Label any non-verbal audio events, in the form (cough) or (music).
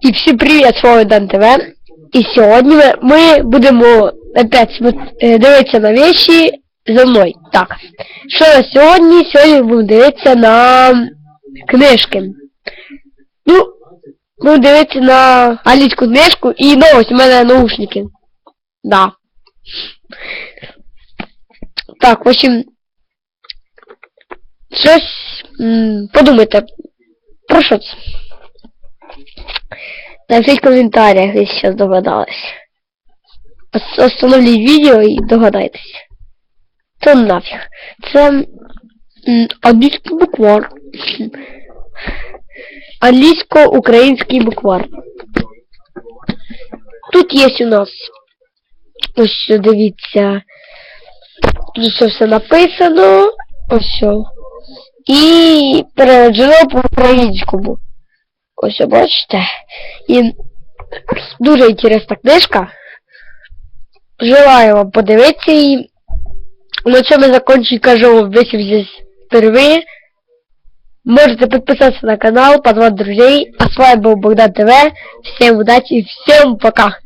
І всім привіт, з вами Дан ТВ. І сьогодні ми, ми будемо опять е, дивитися на вещи за мною. Так. Що на сьогодні? Сьогодні будемо дивитися на книжки. Ну, будемо дивитися на англійську книжку і новость, у мене наушники. Да. Так, в общем, щось подумайте. Про що? Напишіть в коментарях, якщо сейчас догадались. Ос- Остановліть відео і догадайтесь. Це нафіг. Це англійський буквар. (clears throat) Англійсько-український буквар. Тут є у нас. Ось що, дивіться. Тут все, все написано. Ось. І переведено по-українському. Ось бачите. І дуже інтересна книжка. Желаю вам подивитися її. На цьому закінчую, кажу висів здесь впервые. Можете подписаться на канал, позвать друзей. А с вами был Богдан ТВ. Всем удачи и всем пока.